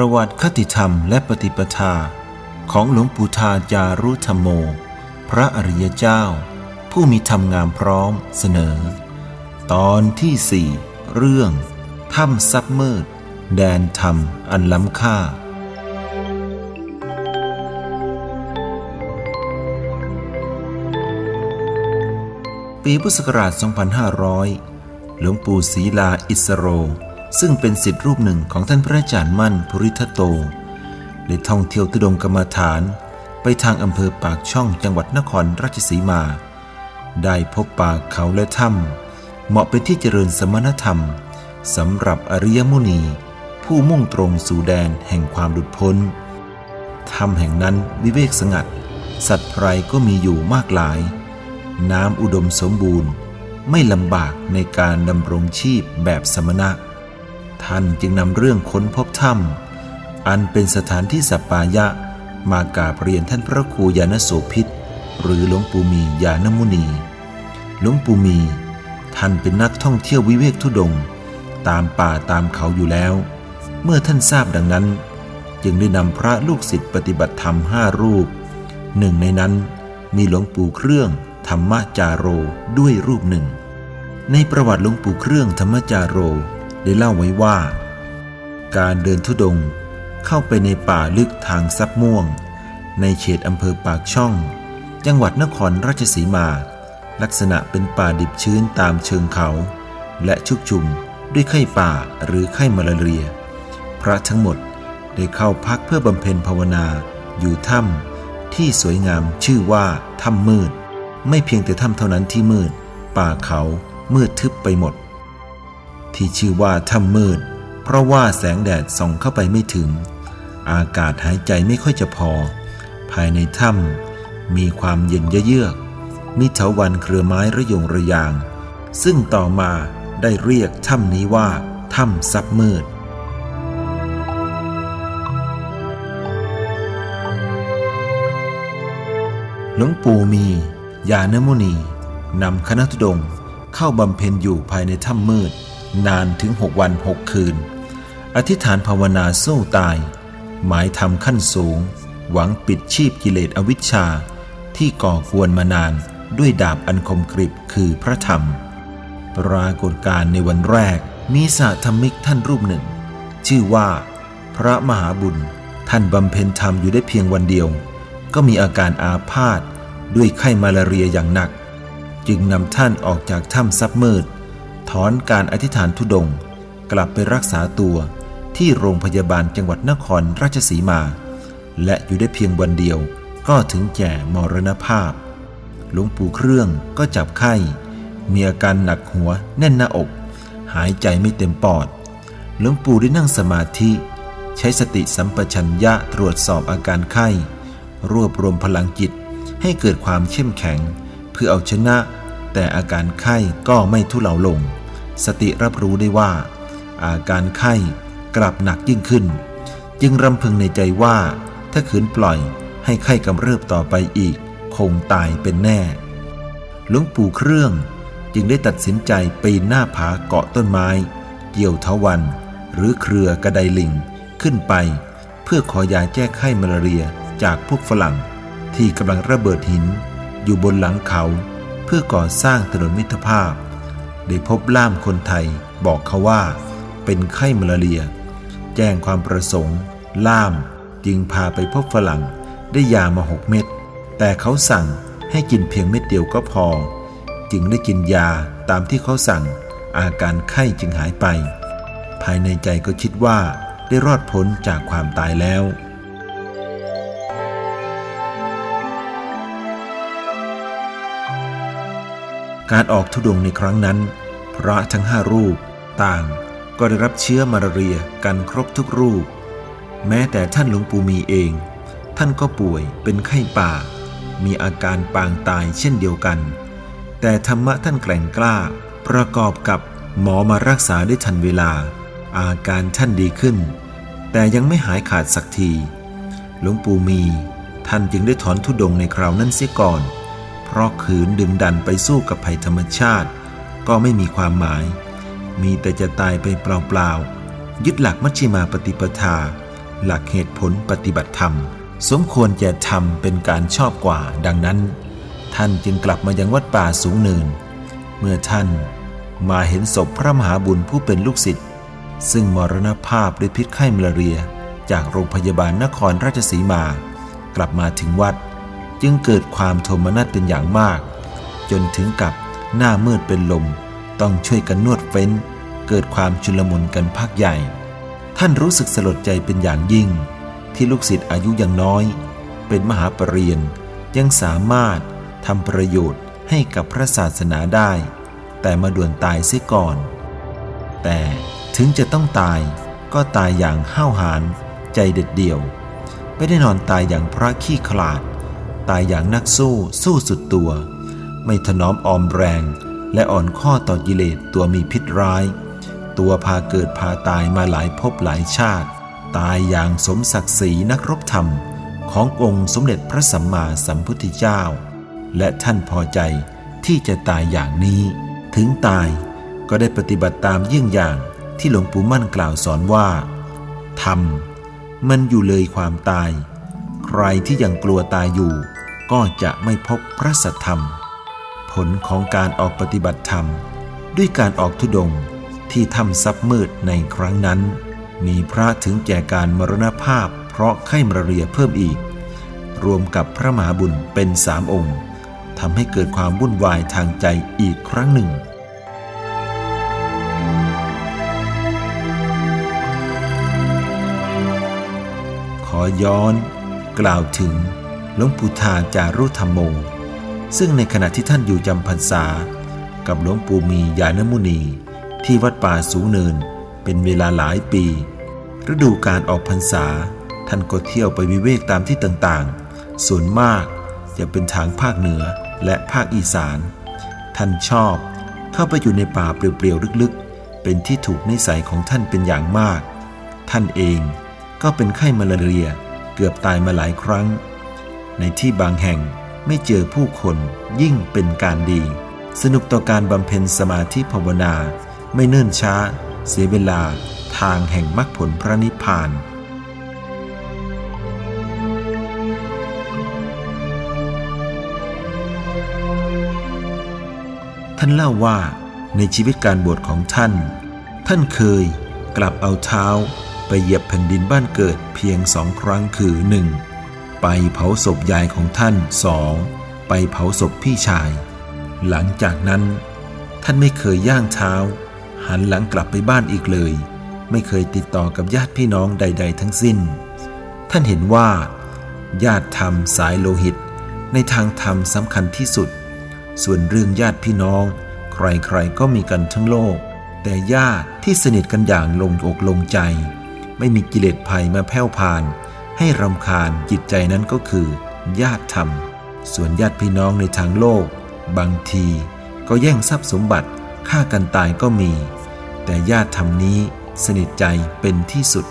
ประวัติคติธรรมและปฏิปทา ของหลวงปู่ทาจารุธรรมโม พระอริยเจ้า ผู้มีธรรมงามพร้อมเสนอ ตอนที่สี่เรื่องถ้ำซับมืด แดนธรรมอันล้ำค่า ปีพุทธศักราช 2500 หลวงปู่ศรีลาอิสโร ซึ่งเป็นสิทธิรูปหนึ่งของท่านพระอาจารย์มั่นภูริทัตโตได้ท่องเที่ยวตุดงกรรมฐาน ไปทางอำเภอปากช่องจังหวัดนครราชสีมา ได้พบป่าเขาและถ้ำเหมาะเป็นที่เจริญสมณธรรมสำหรับอริยมุนี ผู้มุ่งตรงสู่แดนแห่งความหลุดพ้นถ้ำแห่งนั้นวิเวกสงัด สัตว์ไพรก็มีอยู่มากหลาย น้ำอุดมสมบูรณ์ ไม่ลำบากในการดำรงชีพแบบสมณะ ท่านจึงนำเรื่องค้นพบถ้ำอันเป็นสถานที่สัปปายะ มากราบเรียนท่านพระครูยานโสพิษ หรือหลวงปู่มียานมุนี หลวงปู่มี ท่านเป็นนักท่องเที่ยววิเวกทุดง ตามป่าตามเขาอยู่แล้ว เมื่อท่านทราบดังนั้น จึงได้นำพระลูกศิษย์ปฏิบัติธรรมห้ารูป หนึ่งในนั้นมีหลวงปู่เครื่องธรรมจาโรด้วยรูปหนึ่ง ในประวัติหลวงปู่เครื่องธรรมจาโร ได้เล่าไว้ว่า การเดินทุดงเข้าไปในป่าลึกทางซับม่วง ในเขตอำเภอปากช่อง จังหวัดนครราชสีมา ลักษณะเป็นป่าดิบชื้นตามเชิงเขา และชุกชุมด้วยไข้ป่าหรือไข้มาลาเรีย พระทั้งหมดได้เข้าพักเพื่อบำเพ็ญภาวนาอยู่ถ้ำที่สวยงามชื่อว่าถ้ำมืด ไม่เพียงแต่ถ้ำเท่านั้นที่มืด ป่าเขามืดทึบไปหมด ที่ชื่อว่าถ้ำมืด เพราะว่าแสงแดดส่องเข้าไปไม่ถึง อากาศหายใจไม่ค่อยจะพอ ภายในถ้ำมีความเย็นเยือก มีเถาวันเครือไม้ระยงระยาง ซึ่งต่อมาได้เรียกถ้ำนี้ว่าถ้ำซับมืดหลวงปู่มียานมุนีนำคณะธุดงเข้าบำเพ็ญอยู่ภายในถ้ำมืด นานถึงหกวันหกคืน อธิษฐานภาวนาสู้ตาย หมายทำขั้นสูง หวังปิดชีพกิเลสอวิชชา ที่ก่อกวนมานานด้วยดาบอันคมกริบคือพระธรรม ปรากฏการในวันแรกมีสาธรรมิกท่านรูปหนึ่ง ชื่อว่า พระมหาบุญ ท่านบำเพ็ญธรรมอยู่ได้เพียงวันเดียว ก็มีอาการอาพาธด้วยไข้มาลาเรียอย่างหนัก จึงนำท่านออกจากถ้ำซับมืด ถอนการอธิษฐานทุดง กลับไปรักษาตัวที่โรงพยาบาลจังหวัดนครราชสีมา และอยู่ได้เพียงวันเดียวก็ถึงแก่มรณภาพ หลวงปู่เครื่องก็จับไข้ มีอาการหนักหัวแน่นหน้าอก หายใจไม่เต็มปอด หลวงปู่ได้นั่งสมาธิ ใช้สติสัมปชัญญะตรวจสอบอาการไข้ รวบรวมพลังจิตให้เกิดความเข้มแข็ง เพื่อเอาชนะ แต่อาการไข้ก็ไม่ทุเลาลง สติรับรู้ได้ว่า อาการไข้กลับหนักยิ่งขึ้น จึงรำพึงในใจว่า ถ้าขืนปล่อยให้ไข้กำเริบต่อไปอีก คงตายเป็นแน่ หลวงปู่เครื่องจึงได้ตัดสินใจปีนหน้าผาเกาะต้นไม้ เกี่ยวเทวัน หรือเครือกระไดลิงขึ้นไป เพื่อขอยาแก้ไข้มาลาเรียจากพวกฝรั่ง ที่กำลังระเบิดหิน อยู่บนหลังเขา เพื่อก่อสร้างถนนมิตรภาพ ได้พบล่ามคนไทยบอกเขาว่า เป็นไข้มาลาเรีย แจ้งความประสงค์ ล่ามจึงพาไปพบฝรั่งได้ยามาหกเม็ดแต่เขาสั่งให้กินเพียงเม็ดเดียวก็พอ จึงได้กินยาตามที่เขาสั่ง อาการไข้จึงหายไป ภายในใจก็คิดว่าได้รอดพ้นจากความตายแล้ว การออกทุดงในครั้งนั้น พระทั้งห้ารูปต่างก็ได้รับเชื้อมาลาเรียกันครบทุกรูป แม้แต่ท่านหลวงปู่มีเอง ท่านก็ป่วยเป็นไข้ป่า มีอาการปางตายเช่นเดียวกัน แต่ธรรมะท่านแกร่งกล้า ประกอบกับหมอมารักษาได้ทันเวลา อาการท่านดีขึ้น แต่ยังไม่หายขาดสักที หลวงปู่มี ท่านจึงได้ถอนทุดงในคราวนั้นเสียก่อน ราะขืนดึงดันไปสู้กับภัยธรรมชาติ ก็ไม่มีความหมาย มีแต่จะตายไปเปล่าๆ ยึดหลักมัชฌิมาปฏิปทา หลักเหตุผลปฏิบัติธรรม สมควรจะทำเป็นการชอบกว่า ดังนั้น ท่านจึงกลับมายังวัดป่าสูงเนิน เมื่อท่านมาเห็นศพพระมหาบุญผู้เป็นลูกศิษย์ ซึ่งมรณภาพด้วยพิษไข้มาลาเรีย จากโรงพยาบาลนครราชสีมา กลับมาถึงวัด จึงเกิดความโทมนัสเป็นอย่างมาก จนถึงกับหน้ามืดเป็นลม ต้องช่วยกันนวดเฟ้น เกิดความชุลมุนกันพักใหญ่ ท่านรู้สึกสลดใจเป็นอย่างยิ่ง ที่ลูกศิษย์อายุยังน้อย เป็นมหาปรริญญายังสามารถทำประโยชน์ให้กับพระศาสนาได้ แต่มาด่วนตายเสียก่อน แต่ถึงจะต้องตายก็ตายอย่างห้าวหาญใจเด็ดเดี่ยว ไม่ได้นอนตายอย่างพระขี้ขลาด ตายอย่างนักสู้สู้สุดตัว ไม่ถนอมออมแรง และอ่อนข้อต่อกิเลสตัวมีพิษร้าย ตัวพาเกิดพาตายมาหลายภพหลายชาติ ตายอย่างสมศักดิ์ศรีนักรบธรรม ขององค์สมเด็จพระสัมมาสัมพุทธเจ้า และท่านพอใจที่จะตายอย่างนี้ ถึงตายก็ได้ปฏิบัติตามเยี่ยงอย่างที่หลวงปู่มั่นกล่าวสอนว่าธรรมมันอยู่เลยความตาย ใครที่ยังกลัวตายอยู่ ก็จะไม่พบพระสัทธรรม ผลของการออกปฏิบัติธรรม ด้วยการออกทุดงที่ถ้ำซับมืดในครั้งนั้น มีพระถึงแก่การมรณภาพ เพราะไข้มาเรียเพิ่มอีก รวมกับพระมหาบุญเป็นสามองค์ทำให้เกิดความวุ่นวายทางใจอีกครั้งหนึ่งขอย้อน กล่าวถึง หลวงปู่ทาจารุธรรมโม ซึ่งในขณะที่ท่านอยู่จำพรรษา กับหลวงปู่มียานมุนี ที่วัดป่าสูงเนินเป็นเวลาหลายปี ฤดูการออกพรรษา ท่านก็เที่ยวไปวิเวกตามที่ต่างๆ ส่วนมากจะเป็นทางภาคเหนือและภาคอีสาน ท่านชอบเข้าไปอยู่ในป่าเปลี่ยวๆลึกๆ เป็นที่ถูกนิสัยของท่านเป็นอย่างมาก ท่านเองก็เป็นไข้มาลาเรียเกือบตายมาหลายครั้ง ในที่บางแห่งไม่เจอผู้คนยิ่งเป็นการดี สนุกต่อการบำเพ็ญสมาธิภาวนา ไม่เนิ่นช้า เสียเวลาทางแห่งมรรคผลพระนิพพานท่านเล่าว่าในชีวิตการบวชของท่าน ท่านเคยกลับเอาเท้าไปเหยียบแผ่นดินบ้านเกิดเพียงสองครั้งคือ 1. ไปเผาศพยายของท่านสองไปเผาศพพี่ชาย หลังจากนั้น ท่านไม่เคยย่างเท้า หันหลังกลับไปบ้านอีกเลย ไม่เคยติดต่อกับญาติพี่น้องใด ๆ ทั้งสิ้น ท่านเห็นว่า ญาติธรรมสายโลหิต ในทางธรรมสำคัญที่สุด ส่วนเรื่องญาติพี่น้อง ใครๆก็มีกันทั้งโลก แต่ญาติที่สนิทกันอย่างลงอกลงใจ ไม่มีกิเลสภัยมาแผ่วพาน ให้รำคาญจิตใจนั้นก็คือ ญาติธรรม ส่วนญาติพี่น้องในทางโลก บางที ก็แย่งทรัพย์สมบัติฆ่ากันตายก็มี แต่ญาติธรรมนี้สนิทใจเป็นที่สุด